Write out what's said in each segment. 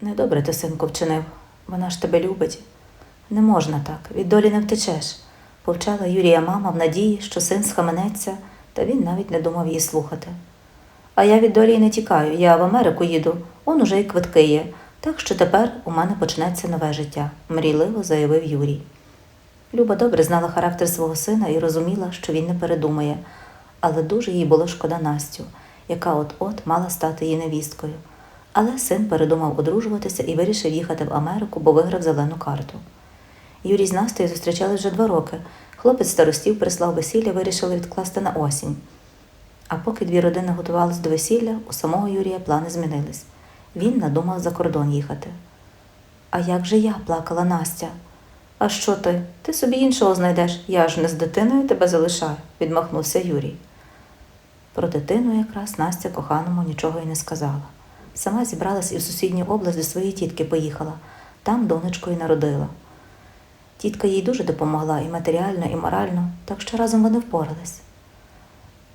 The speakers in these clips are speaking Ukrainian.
Недобре ти, синку, вчинив. Вона ж тебе любить. Не можна так, від долі не втечеш, повчала Юрія мама в надії, що син схаменеться, та він навіть не думав її слухати. А я від долі й не тікаю, я в Америку їду, он уже й квитки є, так що тепер у мене почнеться нове життя, мрійливо заявив Юрій. Люба добре знала характер свого сина і розуміла, що він не передумає, але дуже їй було шкода Настю, яка от-от мала стати її невісткою. Але син передумав одружуватися і вирішив їхати в Америку, бо виграв зелену карту. Юрій з Настею зустрічались вже два роки. Хлопець старостів прислав весілля, вирішили відкласти на осінь. А поки дві родини готувались до весілля, у самого Юрія плани змінились. Він надумав за кордон їхати. А як же я? плакала Настя. А що ти? Ти собі іншого знайдеш. Я ж не з дитиною тебе залишаю, відмахнувся Юрій. Про дитину якраз Настя коханому нічого й не сказала. Сама зібралась і в сусідню область до своєї тітки поїхала, там донечку й народила. Тітка їй дуже допомогла і матеріально, і морально, так що разом вони впорались.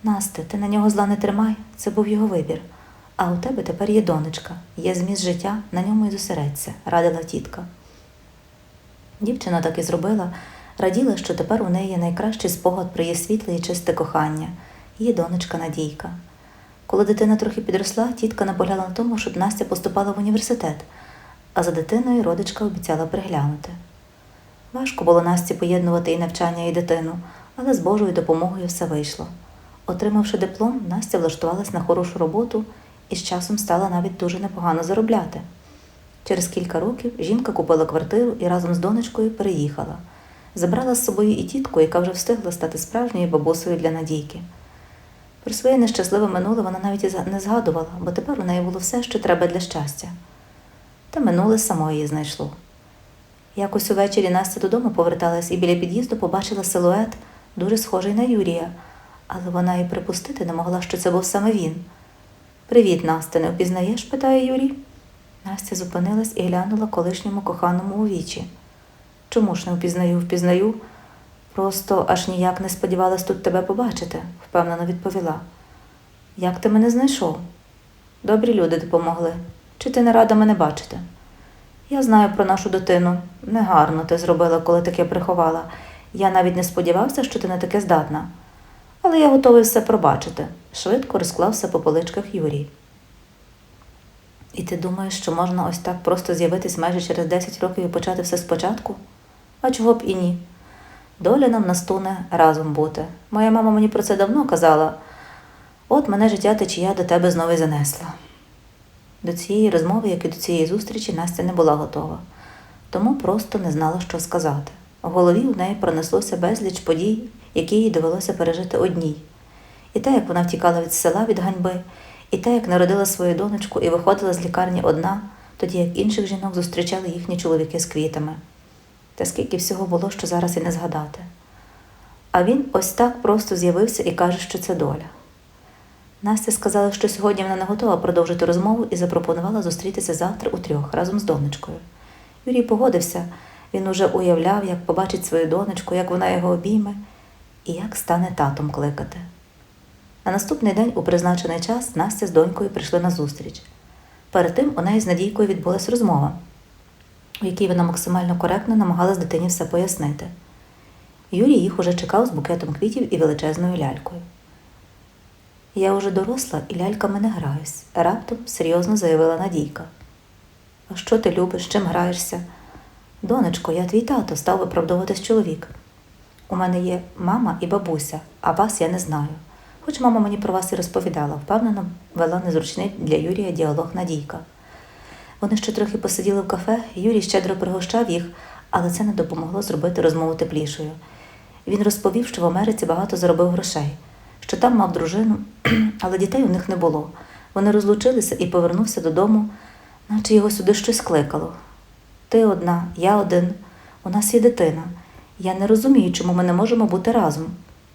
Насте, ти на нього зла не тримай, це був його вибір. А у тебе тепер є донечка, є зміст життя, на ньому й зосередься, радила тітка. Дівчина так і зробила, раділа, що тепер у неї найкращий спогад про її світле і чисте кохання, її донечка Надійка. Коли дитина трохи підросла, тітка наполягала на тому, щоб Настя поступала в університет, а за дитиною родичка обіцяла приглянути. Важко було Насті поєднувати і навчання, і дитину, але з Божою допомогою все вийшло. Отримавши диплом, Настя влаштувалась на хорошу роботу і з часом стала навіть дуже непогано заробляти. Через кілька років жінка купила квартиру і разом з донечкою переїхала. Забрала з собою і тітку, яка вже встигла стати справжньою бабусею для Надійки. Про своє нещасливе минуле вона навіть і не згадувала, бо тепер у неї було все, що треба для щастя. Та минуле само її знайшло. Якось увечері Настя додому поверталась і біля під'їзду побачила силует, дуже схожий на Юрія, але вона і припустити не могла, що це був саме він. Привіт, Настя, не впізнаєш? питає Юрій. Настя зупинилась і глянула колишньому коханому у вічі. Чому ж не впізнаю, впізнаю? Просто аж ніяк не сподівалась тут тебе побачити, впевнено відповіла. Як ти мене знайшов? Добрі люди допомогли. Чи ти не рада мене бачити? Я знаю про нашу дитину. Негарно ти зробила, коли таке приховала. Я навіть не сподівався, що ти не таке здатна. Але я готовий все пробачити, швидко розклався по поличках Юрій. І ти думаєш, що можна ось так просто з'явитись майже через 10 років і почати все спочатку? А чого б і ні? Доля нам настуне разом бути. Моя мама мені про це давно казала. От мене життя течія до тебе знову занесла. До цієї розмови, як і до цієї зустрічі, Настя не була готова, тому просто не знала, що сказати. В голові у неї пронеслося безліч подій, які їй довелося пережити одній. І те, як вона втікала від села від ганьби, і те, як народила свою донечку і виходила з лікарні одна, тоді як інших жінок зустрічали їхні чоловіки з квітами. Та скільки всього було, що зараз і не згадати. А він ось так просто з'явився і каже, що це доля. Настя сказала, що сьогодні вона не готова продовжити розмову і запропонувала зустрітися завтра у трьох разом з донечкою. Юрій погодився, він уже уявляв, як побачить свою донечку, як вона його обійме і як стане татом кликати. На наступний день, у призначений час, Настя з донькою прийшли на зустріч. Перед тим у неї з Надійкою відбулась розмова, у якій вона максимально коректно намагалась дитині все пояснити. Юрій їх уже чекав з букетом квітів і величезною лялькою. Я уже доросла і ляльками не граюсь, раптом серйозно заявила Надійка. А що ти любиш, чим граєшся? Донечко, я твій тато, став виправдовуватись чоловік. У мене є мама і бабуся, а вас я не знаю. Хоч мама мені про вас і розповідала, впевнено, вела незручний для Юрія діалог Надійка. Вони ще трохи посиділи в кафе, Юрій щедро пригощав їх, але це не допомогло зробити розмову теплішою. Він розповів, що в Америці багато заробив грошей, що там мав дружину, але дітей у них не було. Вони розлучилися і повернувся додому, наче його сюди щось кликало. Ти одна, я один, у нас є дитина. Я не розумію, чому ми не можемо бути разом,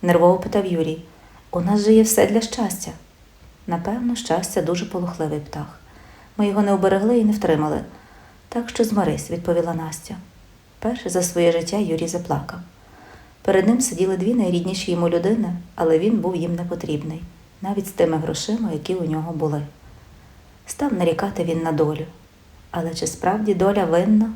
нервово питав Юрій. У нас же є все для щастя. Напевно, щастя дуже полохливий птах. Ми його не оберегли і не втримали. Так що змарись, відповіла Настя. Перше за своє життя Юрій заплакав. Перед ним сиділи дві найрідніші йому людини, але він був їм не потрібний, навіть з тими грошима, які у нього були. Став нарікати він на долю. Але чи справді доля винна?